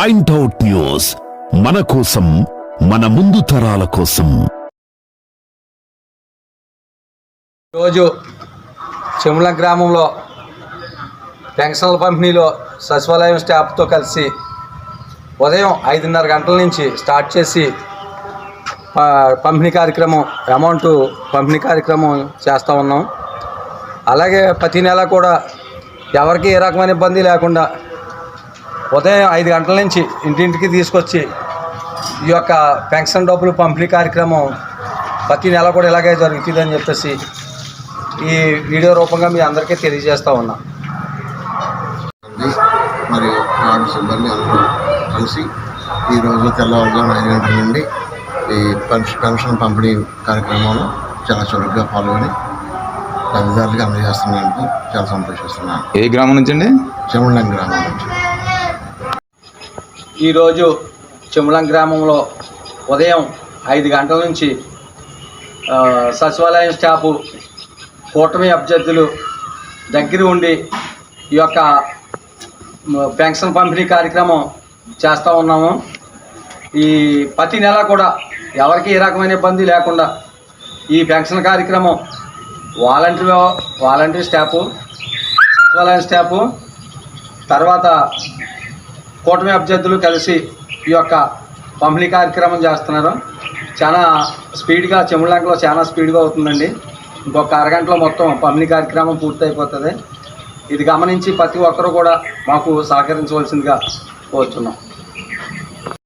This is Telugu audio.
పాయింట్అవుట్ న్యూస్ మన కోసం మన ముందు తరాల కోసం. రోజు చెముల గ్రామంలో పెన్షన్ల పంపిణీలో సచివాలయం స్టాఫ్తో కలిసి ఉదయం ఐదున్నర గంటల నుంచి స్టార్ట్ చేసి పంపిణీ కార్యక్రమం అమౌంట్ పంపిణీ కార్యక్రమం చేస్తూ ఉన్నాం. అలాగే ప్రతి నెల కూడా ఎవరికి ఏ రకమైన ఇబ్బంది లేకుండా ఉదయం ఐదు గంటల నుంచి ఇంటింటికి తీసుకొచ్చి ఈ యొక్క పెన్షన్ డబ్బులు పంపిణీ కార్యక్రమం ప్రతి నెల కూడా ఇలాగే జరుగుతుందని చెప్పేసి ఈ వీడియో రూపంగా మీ అందరికీ తెలియజేస్తా ఉన్నా. మరియు సిబ్బంది అందరూ కలిసి ఈరోజు తెల్లవారుజామున ఐదు గంటల నుండి ఈ పెన్షన్ పెన్షన్ పంపిణీ కార్యక్రమంలో చాలా చురుగ్గా పాల్గొని లబ్ధిదారులకు అందజేస్తున్నందుకు చాలా సంతోషిస్తున్నాను. ఏ గ్రామం నుంచి అండి చెముళ్ళం గ్రామం నుంచి. ఈరోజు చెములం గ్రామంలో ఉదయం ఐదు గంటల నుంచి సచివాలయం స్టాఫు కూటమి అభ్యర్థులు దగ్గర ఉండి ఈ యొక్క పెన్షన్ పంపిణీ కార్యక్రమం చేస్తూ ఉన్నాము. ఈ ప్రతి నెల కూడా ఎవరికి ఏ రకమైన ఇబ్బంది లేకుండా ఈ పెన్షన్ కార్యక్రమం వాలంటీర్ వాలంటీర్ స్టాఫు సచివాలయం స్టాఫు తర్వాత కూటమి అభ్యర్థులు కలిసి ఈ యొక్క పంపిణీ కార్యక్రమం చేస్తున్నారు. చాలా స్పీడ్గా చెముళంకలో చాలా స్పీడ్గా అవుతుందండి. ఇంకొక అరగంటలో మొత్తం పంపిణీ కార్యక్రమం పూర్తయిపోతుంది. ఇది గమనించి ప్రతి ఒక్కరూ కూడా మాకు సహకరించవలసిందిగా కోరుతున్నాం